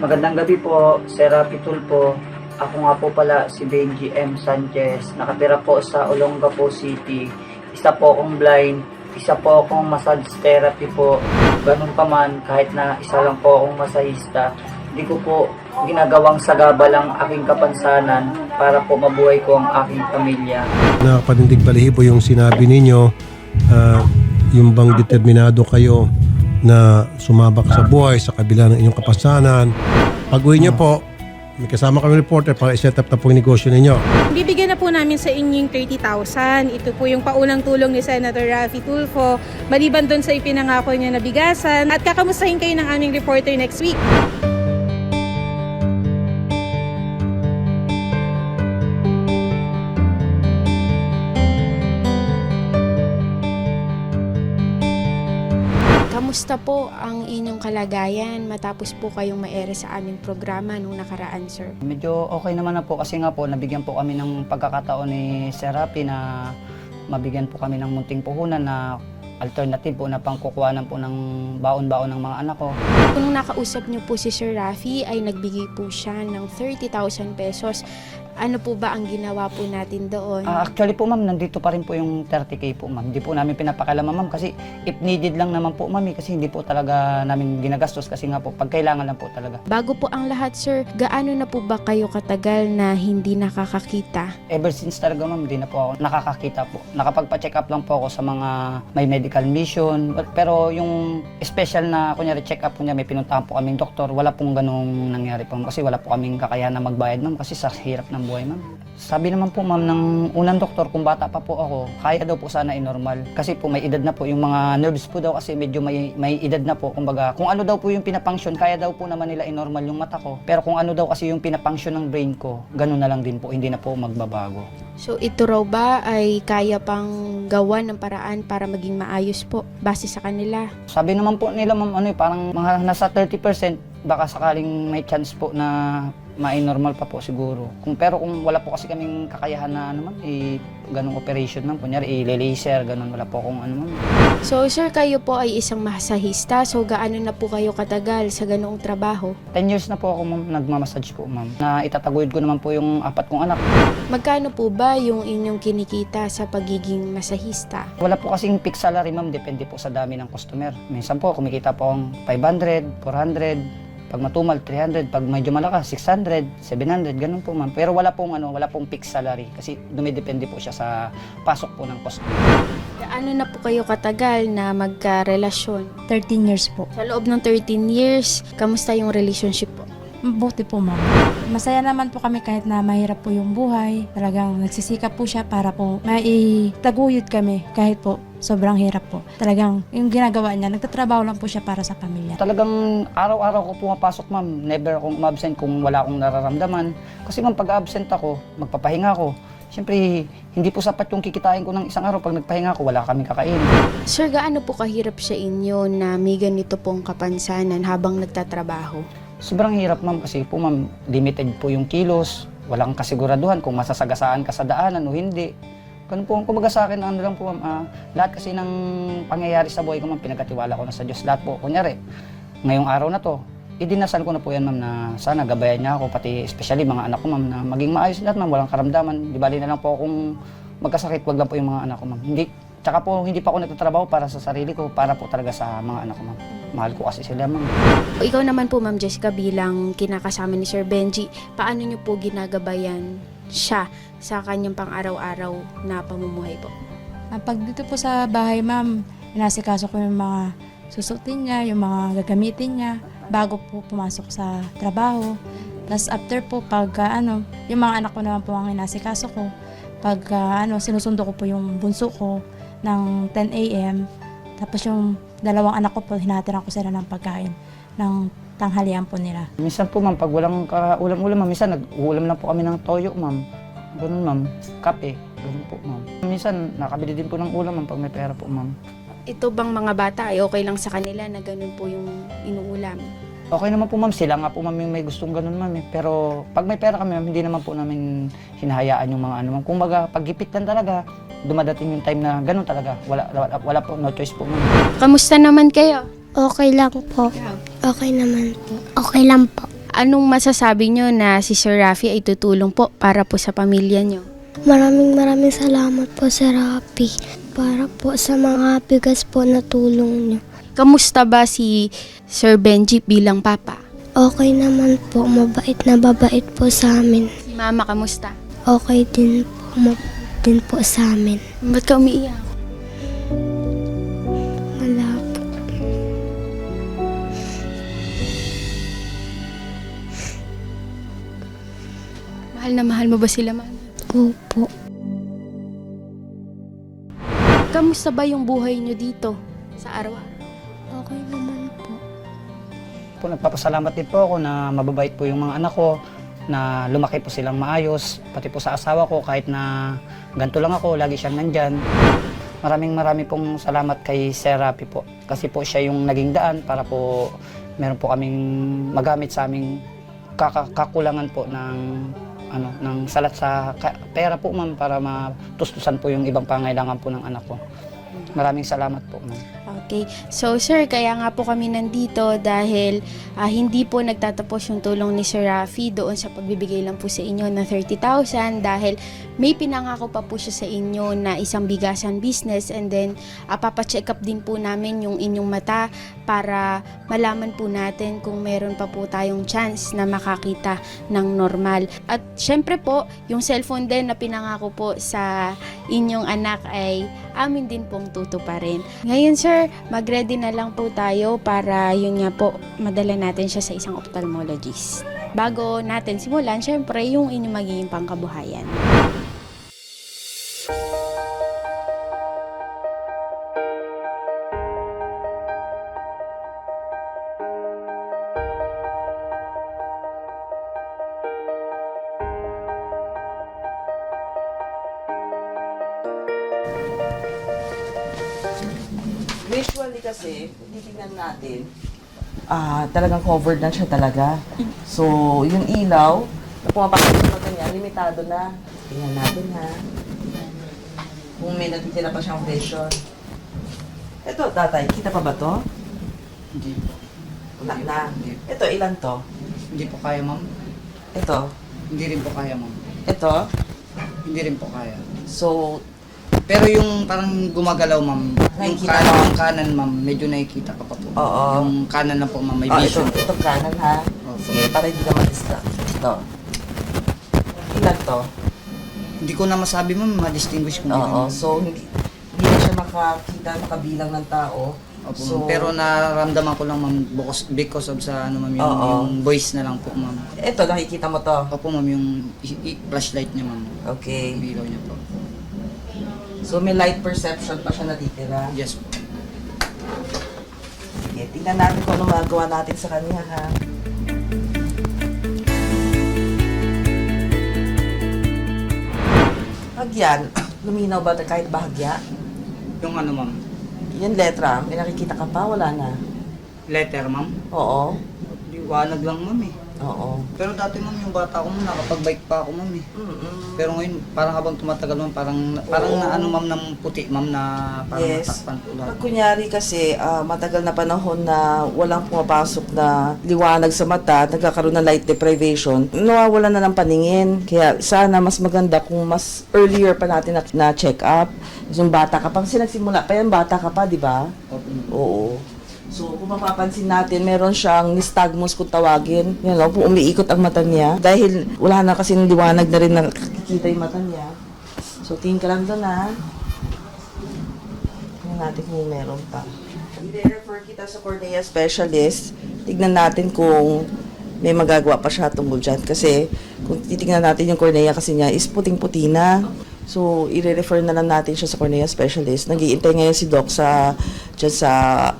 Magandang gabi po, Sir Rapi Tulpo. Ako nga po pala si Benji M. Sanchez. Nakatira po sa Olongapo City. Isa po akong blind, isa po akong massage therapy po. Ganun pa man, kahit na isa lang po akong masahista, hindi ko po ginagawang sagaba lang aking kapansanan para po mabuhay ko ang aking pamilya. Nakapanindig balihibo yung sinabi ninyo, ah, yung bang determinado kayo na sumabak sa buhay sa kabila ng inyong kapasanan. Pag uwi nyo po, may kasama kami reporter para i-set up na po yung negosyo ninyo. Bibigyan na po namin sa inyong 30,000. Ito po yung paunang tulong ni Senator Raffy Tulfo. Maliban doon sa ipinangako niya na bigasan. At kakamustahin kayo ng aming reporter next week. Kamusta po ang inyong kalagayan matapos po kayong maere sa aming programa nung nakaraan, sir? Medyo okay naman na po kasi nga po nabigyan po kami ng pagkakataon ni Sir Rapi na mabigyan po kami ng munting puhunan na alternative po na pangkukuhanan po ng baon-baon ng mga anak ko. Kung nakausap niyo po si Sir Rafi ay nagbigay po siya ng 30,000 pesos. Ano po ba ang ginawa po natin doon? Ah, actually po ma'am, nandito pa rin po yung 30k po ma'am. Hindi po namin pinapakalaman ma'am kasi if needed lang naman po ma'am eh, kasi hindi po talaga namin ginagastos kasi nga po pag kailangan lang po talaga. Bago po ang lahat, sir, gaano na po ba kayo katagal na hindi nakakakita? Ever since talaga ma'am, hindi na po ako nakakakita po. Nakapagpa-check up lang po ako sa mga may medical mission. Pero yung special na kunyari check up kunya may pinuntahan po kaming doktor, wala pong ganong nangyari po ma'am. kasi wala po kaming kakayahan na magbayad ma'am kasi sa hirap ng buhay ma'am. Sabi naman po ma'am ng unang doktor kung bata pa po ako, kaya daw po sana i-normal. Kasi po may edad na po yung mga nerves po daw kasi medyo may may edad na po. Kumbaga, kung ano daw po yung pinapunction, kaya daw po naman nila i-normal yung mata ko. Pero kung ano daw kasi yung pinapunction ng brain ko, ganun na lang din po, hindi na po magbabago. So ito raw ba ay kaya pang gawa ng paraan para maging maayos po base sa kanila? Sabi naman po nila ma'am ano eh, parang mga nasa 30% baka sakaling may chance po na ma-normal pa po siguro. Kung pero kung wala po kasi kaming kakayahan na ano ma'am, eh, ganong operation ma'am, kunyari i-laser, ganon wala po akong ano ma'am. So sir, kayo po ay isang masahista. So gaano na po kayo katagal sa ganoong trabaho? 10 years na po ako ma'am, nagmamassage po ma'am. Na itataguyod ko naman po yung apat kong anak. Magkano po ba yung inyong kinikita sa pagiging masahista? Wala po kasing fixed salary ma'am, depende po sa dami ng customer. Minsan po kumikita po akong 500, 400, pag matumal 300, pag medyo malakas 600, 700, ganun po ma'am. Pero wala pong ano, wala pong fixed salary kasi dumidepende po siya sa pasok po ng customer. Gaano na po kayo katagal na magkarelasyon? 13 years po. Sa loob ng 13 years, kamusta yung relationship po? Mabuti po, ma'am. Masaya naman po kami kahit na mahirap po yung buhay. Talagang nagsisikap po siya para po maitaguyod kami kahit po sobrang hirap po. Talagang yung ginagawa niya, nagtatrabaho lang po siya para sa pamilya. Talagang araw-araw ko pumapasok ma'am, never akong umabsent kung wala akong nararamdaman. Kasi ma'am pag absent ako, magpapahinga ako. Siyempre, hindi po sapat yung kikitain ko ng isang araw. Pag nagpahinga ako, wala kaming kakain. Sir, gaano po kahirap sa inyo na may ganito pong kapansanan habang nagtatrabaho? Sobrang hirap ma'am kasi po ma'am, limited po yung kilos, walang kasiguraduhan kung masasagasaan ka sa daanan o hindi. Ganun po, kumbaga sa akin, ano lang po ma'am, ah, lahat kasi ng pangyayari sa buhay ko ma'am, pinagkatiwala ko na sa Diyos. Lahat po, kunyari, ngayong araw na to, idinasal ko na po yan ma'am na sana gabayan niya ako, pati especially mga anak ko ma'am na maging maayos lahat ma'am, walang karamdaman. Di bali na lang po akong magkasakit, wag lang po yung mga anak ko ma'am. Hindi, tsaka po hindi pa ako nagtatrabaho para sa sarili ko, para po talaga sa mga anak ko ma'am. Mahal ko kasi sila ma'am. Ikaw naman po, Ma'am Jessica, bilang kinakasama ni Sir Benji, paano niyo po ginagabayan siya sa kanyang pang-araw-araw na pamumuhay po? Ah, Pag dito po sa bahay, ma'am, inasikaso ko yung mga susutin niya, yung mga gagamitin niya bago po pumasok sa trabaho. Tapos after po, pag ah, ano, yung mga anak ko naman po ang inasikaso ko. Pag ah, ano, sinusundo ko po yung bunso ko ng 10 a.m. Tapos yung dalawang anak ko po, hinatiran ko sila ng pagkain ng tanghalian po nila. Minsan po ma'am, pag walang ulam-ulam ma'am, minsan nag-uulam lang po kami ng toyo ma'am. Ganun ma'am, kape, ganun po ma'am. Minsan nakabili din po ng ulam ma'am pag may pera po ma'am. Ito bang mga bata ay okay lang sa kanila na ganun po yung inuulam? Okay naman po ma'am, sila nga po ma'am yung may gustong ganun ma'am eh. Pero pag may pera kami ma'am, hindi naman po namin hinahayaan yung mga ano ma'am. Kung baga, pag gipit lang talaga, dumadating yung time na ganun talaga. Wala, wala, wala po, no choice po ma'am. Kamusta naman kayo? Okay lang po. Okay naman po. Okay lang po. Anong masasabi nyo na si Sir Rafi ay tutulong po para po sa pamilya nyo? Maraming maraming salamat po Sir Rafi para po sa mga bigas po na tulong niyo. Kamusta ba si Sir Benji bilang papa? Okay naman po, mabait na babait po sa amin. Si mama kamusta? Okay din po, mabait din po sa amin. Ba't ka umiiyak? Mahal na mahal mo ba sila, mama? Opo. Kamusta ba yung buhay nyo dito sa araw? Okay naman po. Po, nagpapasalamat din po ako na mababait po yung mga anak ko, na lumaki po silang maayos, pati po sa asawa ko kahit na ganito lang ako, lagi siyang nandyan. Maraming marami pong salamat kay Sir po. Kasi po siya yung naging daan para po meron po kaming magamit sa aming kaka- kakulangan po ng ano ng salat sa pera po ma'am para matustusan po yung ibang pangailangan po ng anak ko. Maraming salamat po ma'am. Okay. So, sir, kaya nga po kami nandito dahil ah, hindi po nagtatapos yung tulong ni Sir Rafi doon sa pagbibigay lang po sa inyo ng 30,000 dahil may pinangako pa po siya sa inyo na isang bigasan business and then uh, papacheck up din po namin yung inyong mata para malaman po natin kung meron pa po tayong chance na makakita ng normal. At syempre po, yung cellphone din na pinangako po sa inyong anak ay amin din pong tutuparin. Ngayon sir, mag-ready na lang po tayo para yun nga po, madala natin siya sa isang ophthalmologist. Bago natin simulan, syempre yung inyong magiging pangkabuhayan. Visually kasi, kung titignan natin, ah talagang covered na siya talaga. So, yung ilaw, na pumapasok sa mata niya, limitado na. Tingnan natin ha. Kung may natitira pa siyang vision. Ito, tatay, kita pa ba to? Hindi po. Wala na. Ito, ilan to? Hindi po kaya ma'am. Ito, Hindi rin po kaya ma'am. ito. Hindi rin po kaya. So, Pero yung parang gumagalaw, ma'am, yung Nakikita kanan, mo? yung kanan, ma'am, medyo nakikita ka pa po. Oo. Yung kanan na po, ma'am, may oh, ito, vision. ito kanan ha. Oh, Sige, para hindi ka ma-distract. Ito. Ilan to? Hindi ko na masabi, ma'am, ma-distinguish kung Oo, ilan. so hindi, hindi na siya makakita, makabilang ng tao. Opo, so. Pero nararamdaman ko lang, ma'am, because, because of sa, ano, ma'am, yung, Oo. yung voice na lang po, ma'am. Ito, nakikita mo to. Opo, ma'am, yung i- i- flashlight niya, ma'am. Okay. Yung ilaw niya po. So may light perception pa siya natitira. Yes po. Sige, tingnan natin kung ano magagawa natin sa kanya ha. Pag yan, luminaw ba kahit bahagya? Yung ano, ma'am, Yan letra, may nakikita ka pa? Wala na. letter, ma'am. Oo. Liwanag lang, ma'am, eh. Oo. Pero dati, ma'am, yung bata ko, ma'am, nakapag-bike pa ako, ma'am, eh. Mm-mm. Pero ngayon, parang habang tumatagal ma'am, parang, parang Oo. na ano ma'am ng puti ma'am na parang Yes. natakpan. Pag kunyari kasi ah, matagal na panahon na walang pumapasok na liwanag sa mata, nagkakaroon ng light deprivation, nawawala na ng paningin. Kaya sana mas maganda kung mas earlier pa natin na, na check up. Yung bata ka pa, kasi nagsimula pa yan, bata ka pa, di ba? Oo. So, kung mapapansin natin, meron siyang nystagmus kung tawagin. Yan know, umiikot ang mata niya. Dahil wala na kasi liwanag na rin nakikita yung mata niya. So, tingin ka lang doon ha. Tingnan natin kung meron pa. I-refer kita sa cornea specialist. Tignan natin kung may magagawa pa siya tungkol dyan. Kasi kung titignan natin yung cornea kasi niya is puting-puti na. So, i-refer na lang natin siya sa cornea specialist. Nag-iintay ngayon si Doc sa, dyan sa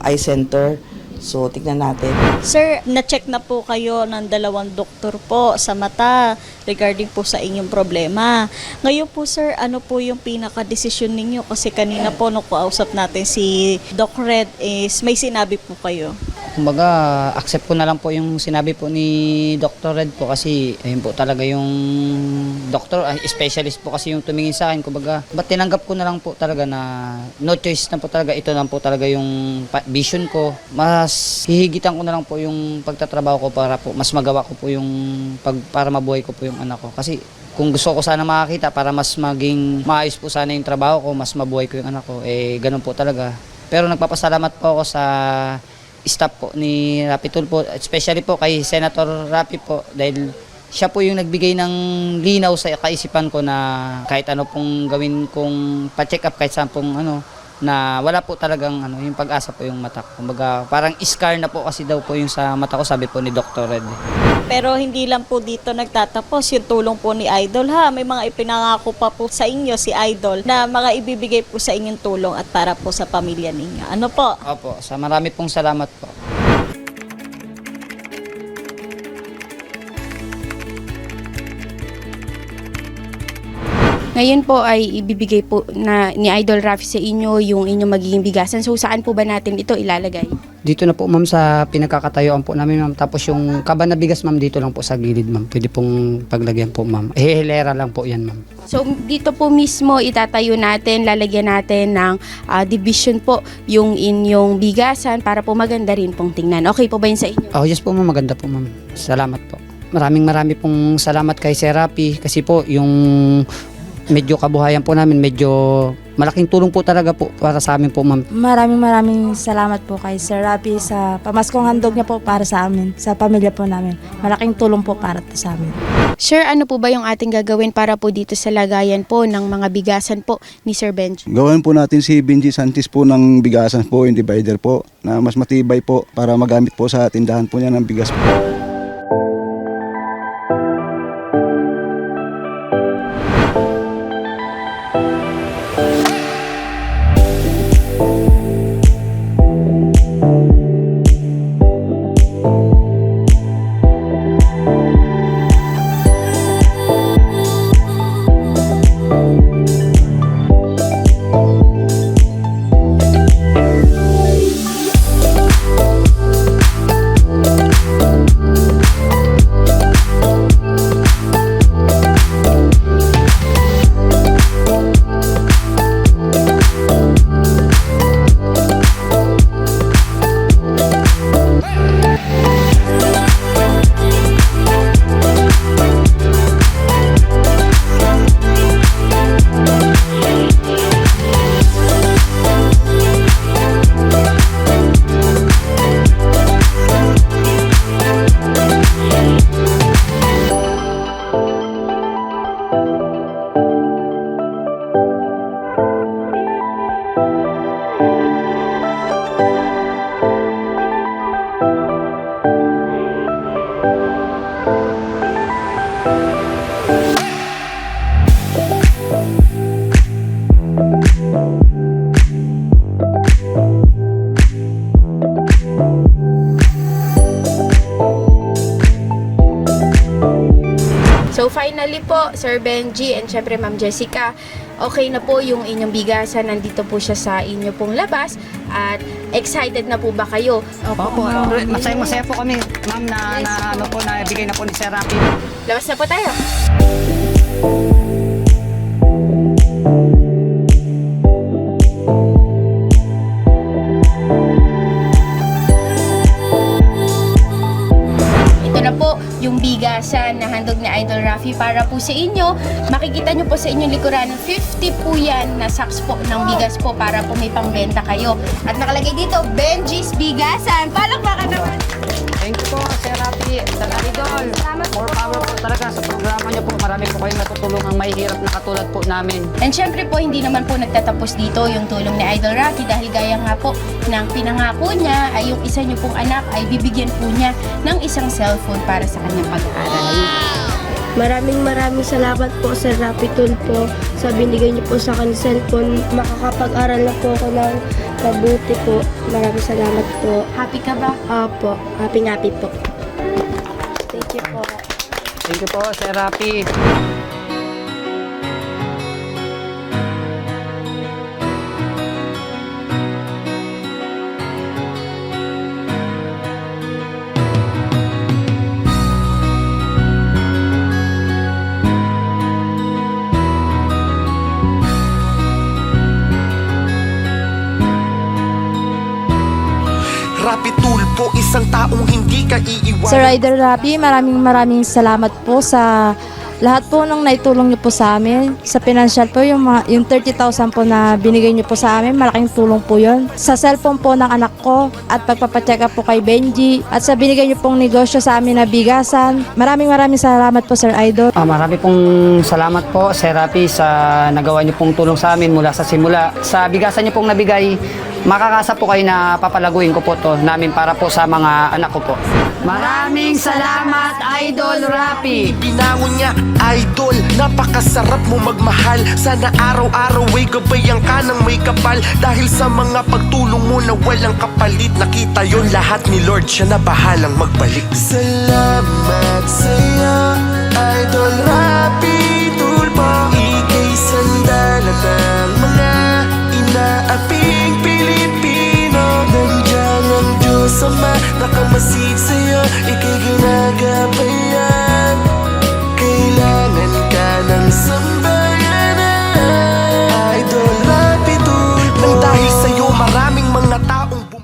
eye center. So, tignan natin. Sir, na-check na po kayo ng dalawang doktor po sa mata regarding po sa inyong problema. Ngayon po sir, ano po yung pinaka-desisyon ninyo? Kasi kanina po nung kausap natin si Doc Red is may sinabi po kayo. Kumbaga, accept ko na lang po yung sinabi po ni Dr. Red po kasi ayun po talaga yung doktor, ah, specialist po kasi yung tumingin sa akin. Kumbaga, ba't tinanggap ko na lang po talaga na no choice na po talaga, ito lang po talaga yung vision ko. Mas hihigitan ko na lang po yung pagtatrabaho ko para po mas magawa ko po yung pag, para mabuhay ko po yung anak ko. Kasi kung gusto ko sana makakita para mas maging maayos po sana yung trabaho ko, mas mabuhay ko yung anak ko, eh ganun po talaga. Pero nagpapasalamat po ako sa staff po ni Rapi Tulfo, especially po kay Senator Rapi po dahil siya po yung nagbigay ng linaw sa kaisipan ko na kahit ano pong gawin kong pa-check up kahit saan pong ano na wala po talagang ano yung pag-asa po yung mata ko. Kumbaga parang scar na po kasi daw po yung sa mata ko sabi po ni Dr. Red. Pero hindi lang po dito nagtatapos yung tulong po ni Idol ha. May mga ipinangako pa po sa inyo si Idol na mga ibibigay po sa inyong tulong at para po sa pamilya ninyo. Ano po? Opo, sa marami pong salamat po. Ngayon po ay ibibigay po na ni Idol Rafi sa inyo yung inyong magiging bigasan. So saan po ba natin ito ilalagay? Dito na po ma'am sa pinagkakatayuan po namin ma'am. Tapos yung kaba na bigas ma'am dito lang po sa gilid ma'am. Pwede pong paglagyan po ma'am. Hihilera lang po yan ma'am. So dito po mismo itatayo natin, lalagyan natin ng ah, division po yung inyong bigasan para po maganda rin pong tingnan. Okay po ba yun sa inyo? Oh yes po ma'am, maganda po ma'am. Salamat po. Maraming marami pong salamat kay Serapi kasi po yung medyo kabuhayan po namin, medyo malaking tulong po talaga po para sa amin po ma'am. Maraming maraming salamat po kay Sir Rapi sa pamaskong handog niya po para sa amin, sa pamilya po namin. Malaking tulong po para to sa amin. Sir, ano po ba yung ating gagawin para po dito sa lagayan po ng mga bigasan po ni Sir Benji? Gawin po natin si Benji Santis po ng bigasan po, yung divider po, na mas matibay po para magamit po sa tindahan po niya ng bigas po. Finally po, Sir Benji and syempre Ma'am Jessica, okay na po yung inyong bigasan. Nandito po siya sa inyo pong labas. At excited na po ba kayo? Opo, masaya masaya po kami ma'am na, na ano po na bigay na po ni Serapi. Labas na po tayo. Yung bigasan na handog ni Idol Rafi para po sa inyo. Makikita nyo po sa inyong likuran, 50 po yan na sacks po ng bigas po para po may pangbenta kayo. At nakalagay dito, Benji's Bigasan. Palakpakan naman! Thank you po, Sir Rapi, Sir Idol. More power po talaga sa programa niyo po. Marami po kayong natutulong ang mahihirap na katulad po namin. And syempre po, hindi naman po nagtatapos dito yung tulong ni Idol Rocky dahil gaya nga po ng pinangako niya ay yung isa niyo pong anak ay bibigyan po niya ng isang cellphone para sa kanyang pag-aaral. Maraming maraming salamat po sa Rapid po sa binigay niyo po sa akin cellphone. Makakapag-aral na po ako ng mabuti po. Maraming salamat po. Happy ka ba? Apo, happy happy po. Thank you po. Sir Rapi. Po isang taong hindi ka iiwan Sir Rider Rapi, maraming maraming salamat po sa lahat po ng naitulong niyo po sa amin. Sa financial po, yung, mga, yung 30,000 po na binigay niyo po sa amin, malaking tulong po yun. Sa cellphone po ng anak ko at pagpapacheck up po kay Benji at sa binigay niyo pong negosyo sa amin na bigasan. Maraming maraming salamat po Sir Idol. Ah, marami pong salamat po, Sir Rafi, sa nagawa niyo pong tulong sa amin mula sa simula. Sa bigasan niyo pong nabigay, makakasa po kayo na papalaguin ko po to namin para po sa mga anak ko po. Maraming salamat, Idol Rafi! Binangon niya, idol Napakasarap mo magmahal Sana araw-araw ay gabayan ka ng may kapal Dahil sa mga pagtulong mo na walang kapalit Nakita yon lahat ni Lord Siya na bahalang magbalik Salamat sa'yo Idol Rapi Tulpo Ika'y sandala Pag-isip sa'yo, ikay